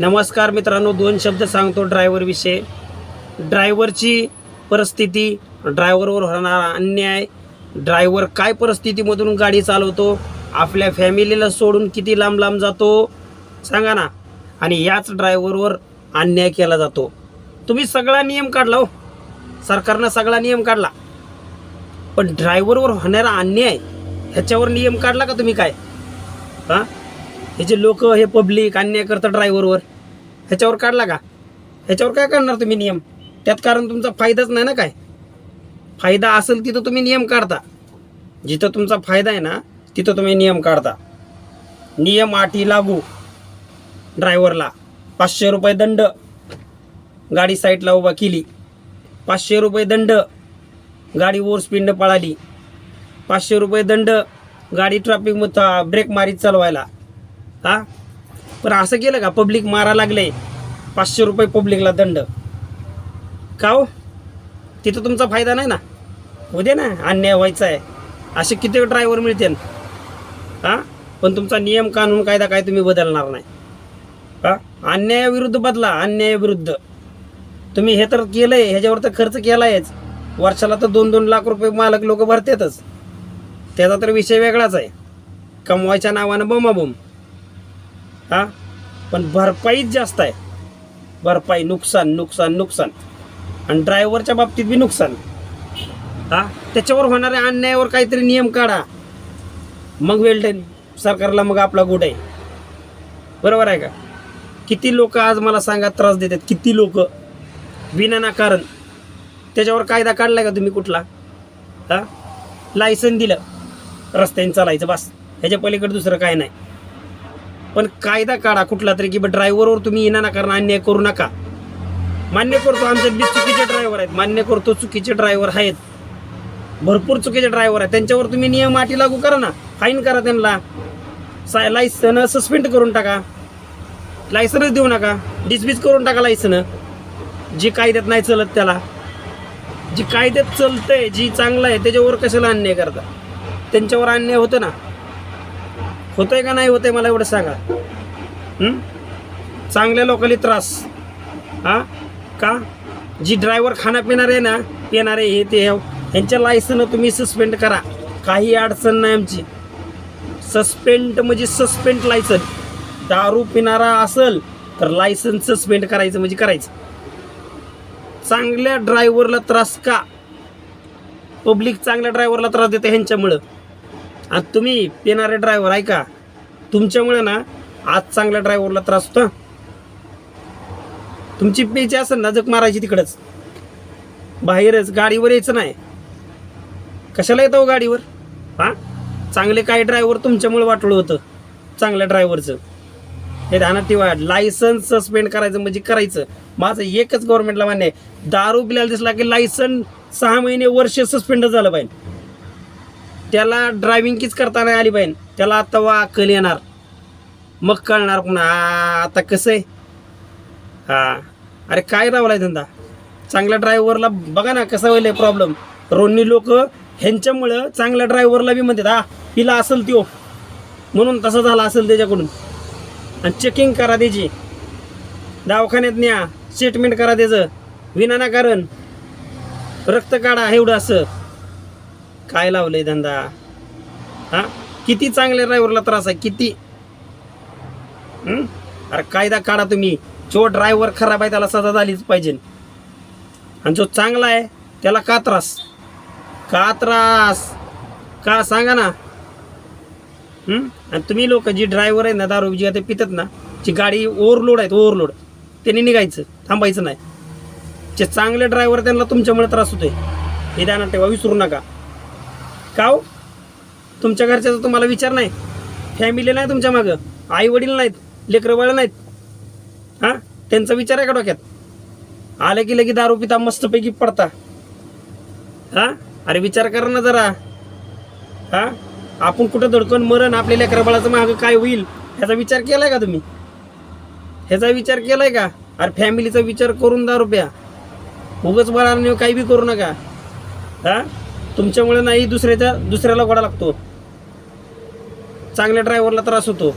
नमस्कार मित्रांनो दोन शब्द सांगतो ड्रायव्हरविषयी ड्रायव्हरची परिस्थिती ड्रायव्हरवर होणारा अन्याय ड्रायव्हर काय परिस्थितीमधून गाडी चालवतो आपल्या फॅमिलीला सोडून किती लांब लांब जातो सांगा ना. आणि याच ड्रायव्हरवर अन्याय केला जातो. तुम्ही सगळा नियम काढला हो. सरकारनं सगळा नियम काढला. पण ड्रायव्हरवर होणारा अन्याय ह्याच्यावर नियम काढला का तुम्ही काय? हां? हे जे लोक हे पब्लिक अन्याय करतं ड्रायव्हरवर ह्याच्यावर काढला का? ह्याच्यावर काय करणार तुम्ही नियम? त्यात कारण तुमचा फायदाच नाही ना काय? फायदा असेल तिथं तुम्ही नियम काढता. जिथं तुमचा फायदा आहे ना तिथं तुम्ही नियम काढता. नियम अटी लागू. ड्रायव्हरला पाचशे रुपये दंड. गाडी साईडला उभा केली. पाचशे रुपये दंड. गाडी ओव्हर स्पीडनं पळाली. पाचशे रुपये दंड. गाडी ट्रॅफिक ब्रेक मारीत चालवायला. हा? पण असं केलं का? पब्लिक मारा लागले. पाचशे रुपये पब्लिकला दंड. का हो? तिथं तुमचा फायदा नाही ना? उद्या ना अन्याय व्हायचा आहे असे किती ड्रायव्हर मिळतील? हां? पण तुमचा नियम कानून कायदा काय तुम्ही बदलणार नाही. हा? अन्यायाविरुद्ध बदला अन्यायाविरुद्ध तुम्ही हे तर केलं आहे ह्याच्यावर तर खर्च केला आहेच वर्षाला तर दोन दोन लाख रुपये मालक लोक भरतातच. त्याचा तर विषय वेगळाच आहे. कमवायच्या नावानं बोमाबोम हा? पण भरपाईच जास्त आहे. भरपाई नुकसान नुकसान नुकसान. आणि ड्रायव्हरच्या बाबतीत बी नुकसान. हा? त्याच्यावर होणाऱ्या अन्यायावर काहीतरी नियम काढा. मग वेल्डन सरकारला मग आपला गुड आहे. बरोबर आहे का? किती लोक आज मला सांगा त्रास देतात. किती लोक? विना कारण. त्याच्यावर कायदा काढला का तुम्ही कुठला? हा? लायसन दिलं. रस्त्याने चालायचं बस. ह्याच्या पलीकडे दुसरं काय नाही. पण कायदा काढा कुठला तरी की बा ड्रायव्हरवर तुम्ही येणार कारण अन्याय करू नका. मान्य करतो आमच्यात बी चुकीचे ड्रायव्हर आहेत. मान्य करतो चुकीचे ड्रायव्हर आहेत. भरपूर चुकीचे ड्रायव्हर आहेत. त्यांच्यावर तुम्ही नियम अटी लागू करा ना. फाईन करा त्यांना. सा लायसन सस्पेंड करून टाका. लायसनच देऊ नका. डिसमिस करून टाका लायसन जी कायद्यात नाही चलत त्याला. जी कायद्यात चलतंय जी चांगलं आहे त्याच्यावर कशाला अन्याय करता? त्यांच्यावर अन्याय होतं ना. होतंय का नाही होतंय मला एवढं सांगा. चांगल्या लोकांनी त्रास. हां? का? जी ड्रायव्हर खाना पिणार आहे ना पिणारे हे ते हो. ह्यांच्या लायसन तुम्ही सस्पेंड करा. काही अडचण नाही आमची. सस्पेंड म्हणजे सस्पेंड लायसन दारू पिणारा असल तर लायसन सस्पेंड करायचं म्हणजे करायचं. चांगल्या ड्रायव्हरला त्रास का? पब्लिक चांगल्या ड्रायव्हरला त्रास देते ह्यांच्यामुळं. आणि तुम्ही पिणारे ड्रायव्हर ऐका तुमच्यामुळे ना आज चांगल्या ड्रायव्हरला त्रास होता. तुमची पेची असेल ना जग मारायची तिकडंच. बाहेरच गाडीवर यायचं नाही. कशाला येतो हो गाडीवर? हां? चांगले काही ड्रायव्हर तुमच्यामुळे वाटलं होतं. चांगल्या ड्रायव्हरचं हे ध्यानात ठेवा. लायसन्स सस्पेंड करायचं म्हणजे करायचं. माझं एकच गव्हर्नमेंटला मान्य आहे. दारू पिल्याला दिसला की लायसन सहा महिने वर्ष सस्पेंड झालं पाहिजे. त्याला ड्रायव्हिंग कीच करता नाही आली पाहिजे त्याला आता वा अक्कल येणार. मग कळणार पुन्हा आ, आता कसं आहे? हा. अरे काय रावलाय धंदा? चांगल्या ड्रायव्हरला बघा ना कसा होईल प्रॉब्लेम रोडनी लोक ह्यांच्यामुळं चांगल्या ड्रायव्हरला बी म्हणतात हा पिला असेल त्यो. म्हणून तसं झालं असेल त्याच्याकडून. आणि चेकिंग करा त्याची. दवाखान्यात न्या. स्टेटमेंट करा त्याचं. विना कारण रक्त काढा एवढं असं. काय लावलंय धंदा? हा? किती चांगल्या ड्रायव्हरला त्रास आहे? किती? अरे कायदा काढा तुम्ही. जो ड्रायव्हर खराब आहे त्याला सजा झालीच पाहिजे. आणि जो चांगला आहे त्याला का त्रास? का त्रास? का सांगा ना. आणि तुम्ही लोक जी ड्रायव्हर आहे ना दारू जी आता पितात ना जी गाडी ओव्हरलोड आहेत ओव्हरलोड त्यांनी निघायचं थांबायचं नाही. जे चांगले ड्रायव्हर त्यांना तुमच्यामुळे त्रास होतोय. हे ध्यानात ठेवा विसरू नका. का हो? तुमच्या घरच्याचा तुम्हाला विचार नाही? फॅमिली नाही तुमच्या मागं. आई वडील नाहीत लेकरंबाळ नाहीत. हां? त्यांचा विचार आहे का डोक्यात? आलं की लगे दारू पिता मस्तपैकी पडता. हां? अरे विचार करा ना जरा. हां? आपण कुठं धडकन मरण आपल्या लेकरबाळाचं मागं काय होईल ह्याचा विचार केलाय का तुम्ही? ह्याचा विचार केलाय का? अरे फॅमिलीचा विचार करून दारू प्या. उगच बळा काही बी करू नका. हां? तुमच्यामुळे नाही दुसऱ्याच्या दुसऱ्याला गोडा लागतो. चांगल्या ड्रायव्हरला त्रास होतो.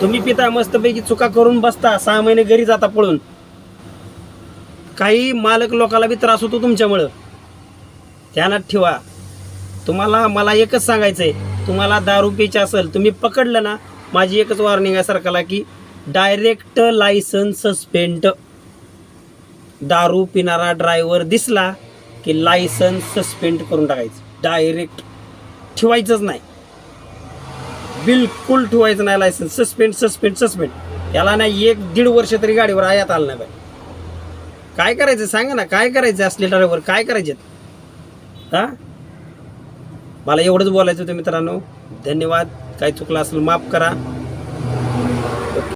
तुम्ही पिता मस्तपैकी चुका करून बसता सहा महिने घरी जाता पळून. काही मालक लोकाला बी त्रास होतो तुमच्यामुळं. ध्यानात ठेवा. तुम्हाला मला एकच सांगायचं आहे तुम्हाला दारू प्यायची असेल तुम्ही पकडलं ना माझी एकच वॉर्निंग आहे सरकारला की डायरेक्ट लायसन्स सस्पेंड दारू पिणारा ड्रायव्हर दिसला की लायसन्स सस्पेंड करून टाकायचं. डायरेक्ट ठेवायचंच नाही. बिलकुल ठेवायचं नाही लायसन्स सस्पेंड सस्पेंड सस्पेंड याला नाही एक दीड वर्ष तरी गाडीवर आयात आलं नाही पाहिजे काय करायचं सांगा ना काय करायचं असले ड्रायव्हर काय करायचे? हा? मला एवढंच बोलायचं होतं मित्रांनो. धन्यवाद. काय चुकलं असेल माफ करा.